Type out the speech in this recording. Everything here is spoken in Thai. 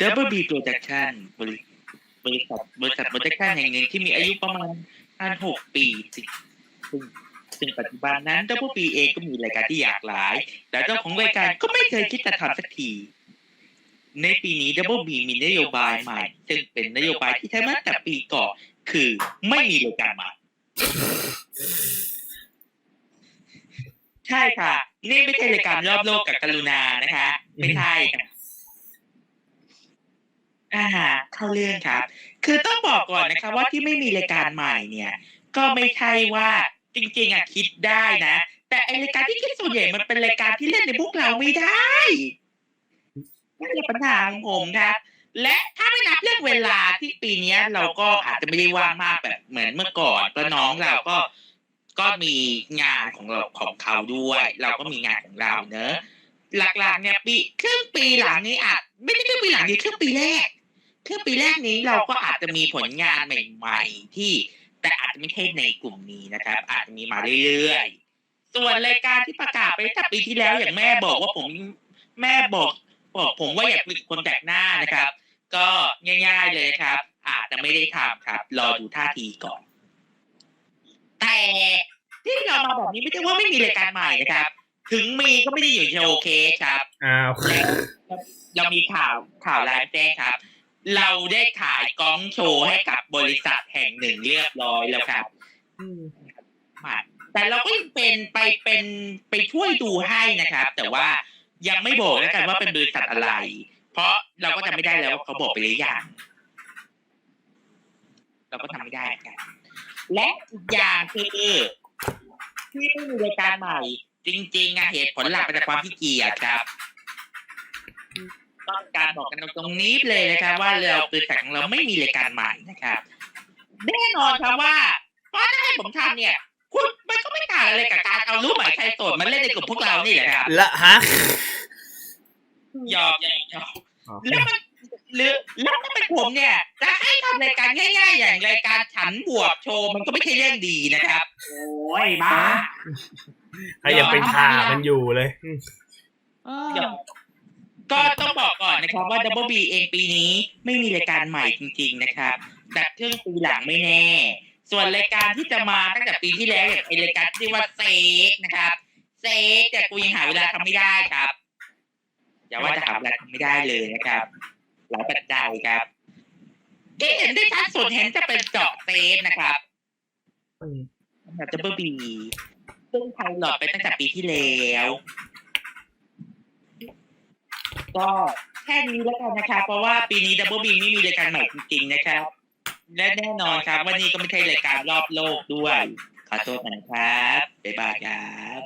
Double B Production บริบริษัทบริษัทโปรดักชันแห่งหนึ่งที่มีอายุประมาณพันหกปีซึ่งซึ่งซึ่งปัจจุบันนั้น Double B เองก็มีรายการที่หลากหลาย แต่เจ้าของรายการก็ไม่เคยคิดจะทำสักทีในปีนี้ Double B มีนโยบายใหม่ ซึ่งเป็นนโยบายที่ใช้มาตั้งแต่ปีก่อนคือไม่มีรายการใหม่ใช่ค่ะ นี่ไม่ใช่รายการรอบโลกกับกรุณานะคะ ไม่ใช่ ค่ะอ่าเข้าเรื่องครับ คือต้องบอกก่อนนะคะว่าที่ไม่มีรายการใหม่เนี่ย ก็ไม่ใช่ว่าจริงๆอะคิดได้นะ แต่ไอรายการที่คิดส่วนใหญ่มันเป็นรายการที่เล่นในพวกเราไม่ได้นั่นคือปัญหาของผมครับและถ้าไม่นับเรื่องเวลาที่ปีเนี้ยเราก็อาจจะไม่ได้ว่างมากแบบเหมือนเมื่อก่อนเพราะน้องเราก็ก็มีงานของเราของเขาด้วย เราก็มีงานของเราเนอะหลักๆเนี่ยปีครึ่งปีหลังนี้อาจไม่ได้ครึ่งปีหลังนี้ครึ่งปีแรก ครึ่งปีแรกนี้เราก็อาจจะมีผลงานใหม่ ๆ ที่แต่อาจจะไม่ใช่ในกลุ่มนี้นะครับ อาจจะมีมาเรื่อยๆ ส่วนรายการที่ประกาศไปตั้งแต่ปีที่แล้วอย่างแม่บอกว่าผมแม่บอกบอกผมว่าอยากเป็นคนแปลกหน้านะครับ ก็ง่าย ๆเลยครับ อาจจะไม่ได้ทำครับ รอดูท่าทีก่อน แต่ที่เรามาแบบนี้ไม่ใช่ว่าไม่มีรายการใหม่นะครับ ถึงมีก็ไม่ได้อยู่โชว์เคสครับอ้าวเรามีข่าวข่าวร้ายแจ้งครับ เราได้ขายกล้องโชว์ให้กับบริษัทแห่งหนึ่งเรียบร้อยแล้วครับมาแต่เราก็ยังเป็นไปเป็นไปช่วยดูให้นะครับ แต่ว่ายังไม่บอกแล้วกันว่าเป็นบริษัทอะไร เพราะเราก็จำไม่ได้แล้วว่าเขาบอกไปหรือยังเราก็ทำไม่ได้เหมือนกัน และอีกอย่างคือที่ไม่มีรายการใหม่ จริงๆอะเหตุผลหลักมาจากความขี้เกียจครับ ต้องการบอกกันตรงๆนี้เลยนะครับ ว่าเราบริษัทของเราไม่มีรายการใหม่นะครับแน่นอนครับว่าเพราะถ้าให้ผมทำเนี่ย คุณมันก็ไม่ต่างอะไรกับการเอารูปหมายใครโสดมาเล่นในกลุ่มพวกเรานี่แหละครับละฮะยอมยอมยอมแล้วมันหรือแล้วถ้าเป็นผมเนี่ยจะให้ทำรายการง่าย ๆ อย่างรายการฉันบวกโชว์มันก็ไม่ใช่เรื่องดีนะครับ โอ้ยมาใครยังเป็นข่ามันอยู่เลยอืม ก็ต้องบอกก่อนนะครับว่า Double B เองปีนี้ไม่มีรายการใหม่จริงๆนะครับ แต่เครื่องปีหลังไม่แน่ ส่วนรายการที่จะมาตั้งแต่ปีที่แล้วอย่างไอรายการที่เรียกว่าเซกนะครับเซกแต่กูยังหาเวลาทำไม่ได้ครับอย่าว่าจะหาเวลาทำไม่ได้เลยนะครับหลายปัจจัยครับที่เห็นได้ชัดสุดเห็นจะเป็นเจาะเซฟนะครับแบบ Double B ซึ่งไพลอตไปตั้งแต่ปีที่แล้ว ก็แค่นี้แล้วกันนะคะ เพราะว่าปีนี้ดับเบิลบีไม่มีรายการใหม่จริงๆนะครับ และแน่นอนครับวันนี้ก็ไม่ใช่รายการรอบโลกด้วย ขอโทษนะครับบ๊ายบายครับ